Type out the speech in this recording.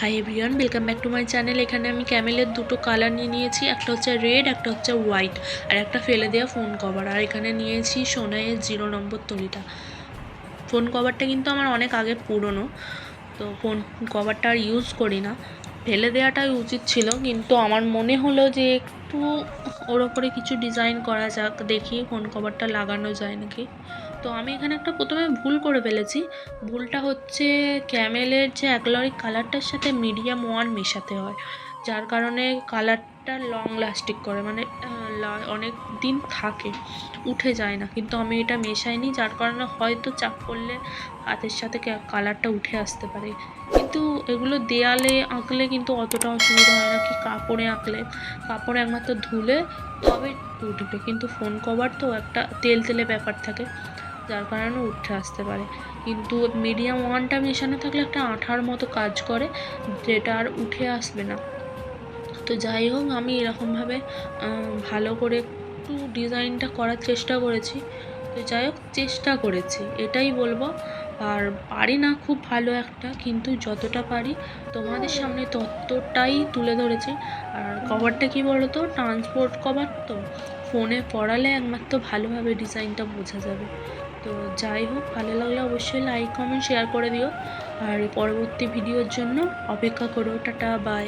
Hi everyone welcome back to my channel এখানে আমি ক্যামেলের দুটো কালার নিয়ে নিয়েছি, একটা হচ্ছে রেড একটা হচ্ছে হোয়াইট আর একটা ফেলে দেওয়া ফোন কভার আর এখানে নিয়েছি সোনাইয়ের জিরো নম্বর তলিটা। ফোন কভারটা কিন্তু আমার অনেক আগে পুরনো, তো ফোন কভারটা আর ইউজ করি না। ফেলে দেওয়াটাই উচিত ছিল, কিন্তু আমার মনে হলো যে একটু ওর ওপরে কিছু ডিজাইন করা যাক, দেখি ফোন কভারটা লাগানো যায় নাকি। তো আমি এখানে একটা প্রথমে ভুল করে ফেলেছি। ভুলটা হচ্ছে ক্যামেলের যে অ্যাক্রিলিক কালারটার সাথে মিডিয়াম ওয়ান মেশাতে হয়, যার কারণে কালারটা লং লাস্টিং করে মানে অনেক দিন থাকে, উঠে যায় না। কিন্তু আমি এটা মেশাইনি, যার কারণে হয়তো চাপ করলে হাতের সাথে কালারটা উঠে আসতে পারে। কিন্তু এগুলো দেয়ালে আঁকলে কিন্তু অতটা অসুবিধা হয় না, কি কাপড়ে আঁকলে। কাপড়ে একমাত্র ধুলে তবে উঠবে। কিন্তু ফোন কভার তো একটা তেল তেলে ব্যাপার থাকে, যার কারণে উঠে আসতে পারে। কিন্তু মিডিয়াম ওয়ানটা মেশানো থাকলে একটা আঠার মতো কাজ করে, যেটা আর উঠে আসবে না। তো যাই হোক, আমি এরকমভাবে ভালো করে একটু ডিজাইনটা করার চেষ্টা করেছি। তো যাই হোক, চেষ্টা করেছি। এটাই বলব আর পারি না খুব ভালো একটা, কিন্তু যতটা পারি তোমাদের সামনে ততটাই তুলে ধরেছি। আর কভারটা কি বলো তো ট্রান্সপোর্ট কভার তো। ফোনে পড়ালে একমাত্র ভালোভাবে ডিজাইনটা বোঝা যাবে। তো যাই হোক, ভালো লাগলে অবশ্যই লাইক কমেন্ট শেয়ার করে দিও। আর পরবর্তী ভিডিওর জন্য অপেক্ষা করো। Tata bye